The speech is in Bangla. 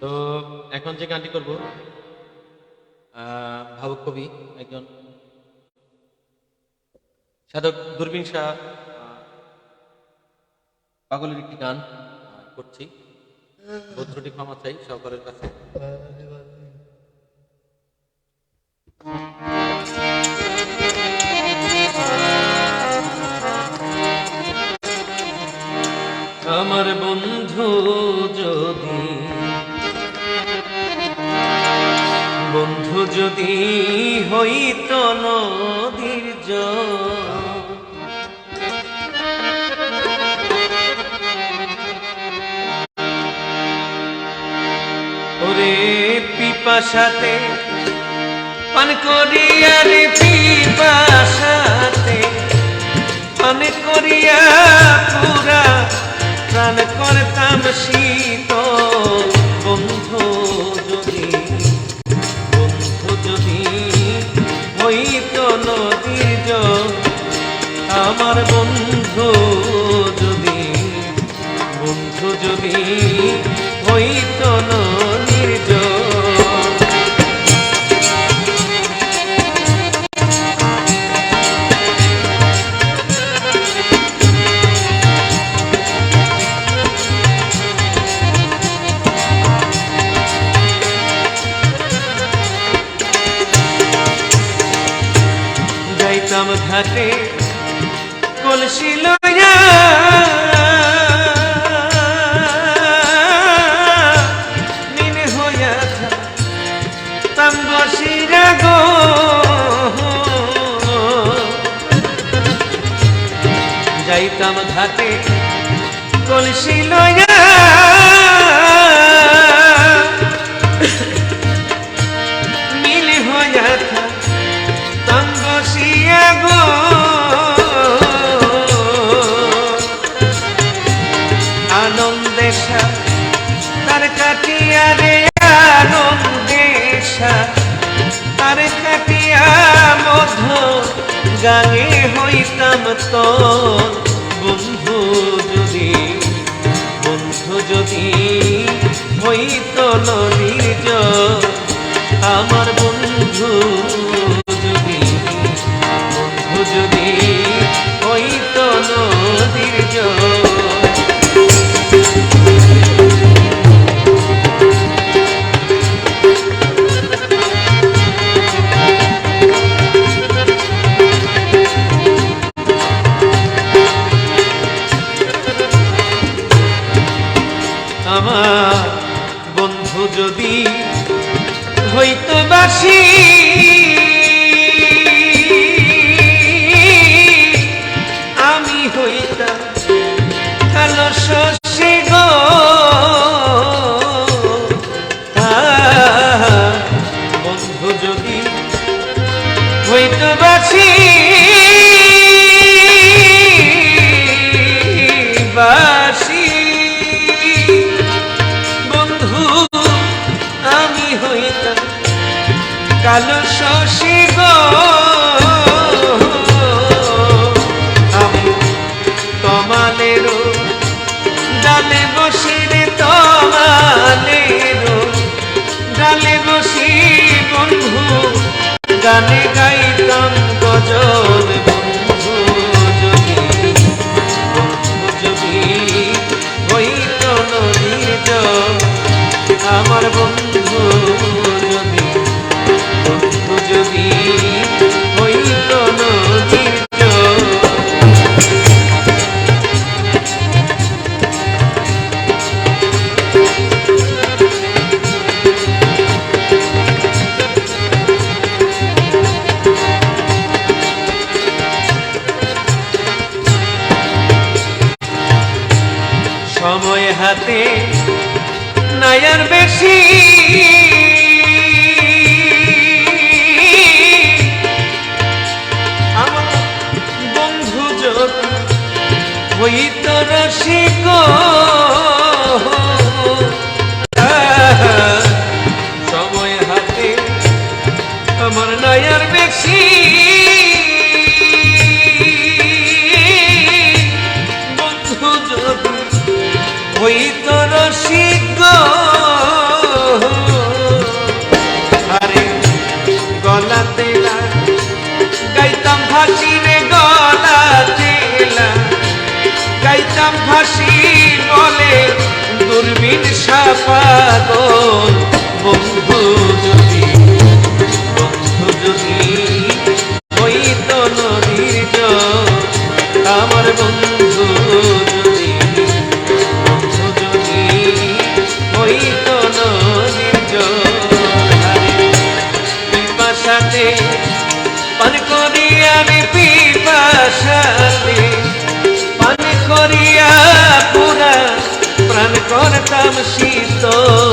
তো এখন যে গানটি করব ভাবুক কবি একজন সাধক দূরবীন শাহ পাগলের একটি গান করছি। ভদ্রটি ক্ষমা চাই সকলের কাছে। যদি হইত নদীর ওরে পিপাসাতে পান করিয়া রে পিপাসাতে পান করিয়া পুরা আমার বন্ধু যদি বন্ধু যদি হইত নদীর জল যাইতাম ঘাটে কলসি লইয়া নিনে হইয়া তাম বসিরা গো। যাইতাম ঘাটে কলসি মিলি হইয়া গাঙে হইতাম তো বন্ধু যদি বন্ধু যদি হইত নির্জ আমার বন্ধু যদি বন্ধু যদি হইত যদি হইতো বাসি আমি হইতাম কালো কালো শশী গো। আমি তমালেরও ডালে বসি রে, তমালেরও ডালে বসি বন্ধু। গানে গাইতাম গজল বন্ধু যদি বন্ধু যদি হইত নদীর আমার বন্ধু সময় হাতে নায়ার বেশি পাগল শীতল।